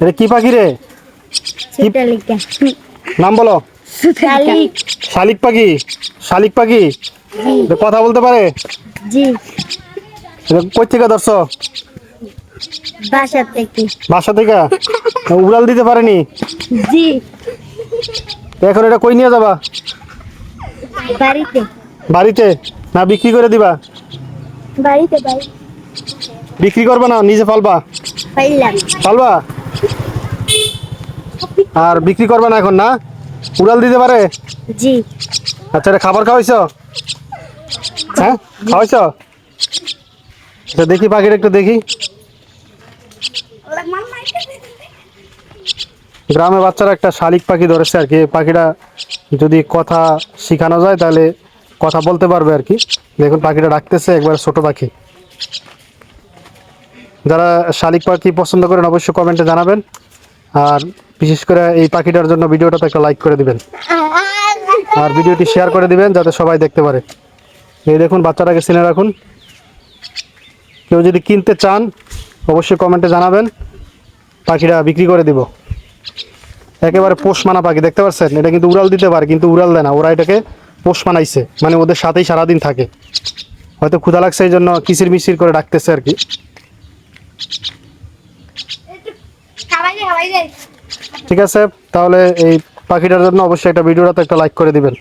এটা কি পাখি রে? নাম বলো। শালিক পাখি? শালিক পাখি? কথা বলতে পারে? জি। এটা কই থেকে ধরছো? বাসা থেকে। বাসা থেকে? উড়াল দিতে পারেনি? জি। এখন এটা কই নিয়ে যাবা? বাড়িতে। বাড়িতে? না বিক্রি করে দিবা? বাড়িতে বাড়ি বিক্রি করবে না নিজে পালবা? পালবা? আর বিক্রি করবে না এখন না? উড়াল দিতে পারে? জি। আচ্ছা এটা খাবার খাওয়াইছো? হ্যাঁ? খাওয়াইছ? আচ্ছা দেখি পাখিটা একটু দেখি। গ্রামে বাচ্চারা একটা শালিক পাখি ধরেছে আর কি। পাখিটা যদি কথা শেখানো যায় তাহলে কথা বলতে পারবে আর কি। দেখুন পাখিটা ডাকতেছে একবার ছোট পাখি। যারা শালিক পাখি পছন্দ করেন অবশ্যই কমেন্টে জানাবেন। আর বিশেষ করে এই পাখিটার জন্য ভিডিওটাতে একটা লাইক করে দিবেন। আর ভিডিওটি শেয়ার করে দিবেন যাতে সবাই দেখতে পারে। এই দেখুন, বাচ্চাটাকে চিনে রাখুন। কেউ যদি কিনতে চান, অবশ্যই কমেন্টে জানাবেন। পাখিটা বিক্রি করে দিব। একেবারে পোষ মানা পাখি, দেখতে পাচ্ছেন? এটা কিন্তু উড়াল দিতে পারে, কিন্তু উড়াল দেয় না। ওরা এটাকে পোষ মানাইছে মানে ওদের সাথেই সারাদিন থাকে। হয়তো ক্ষুধা লাগছে, এই জন্য কিচির মিচির করে ডাকতেছে আর কি খাওয়াই যায় খাওয়াই যায় ঠিক আছে তাহলে এই পাখিটার জন্য অবশ্যই একটা ভিডিওটাতে একটা লাইক করে দিবেন।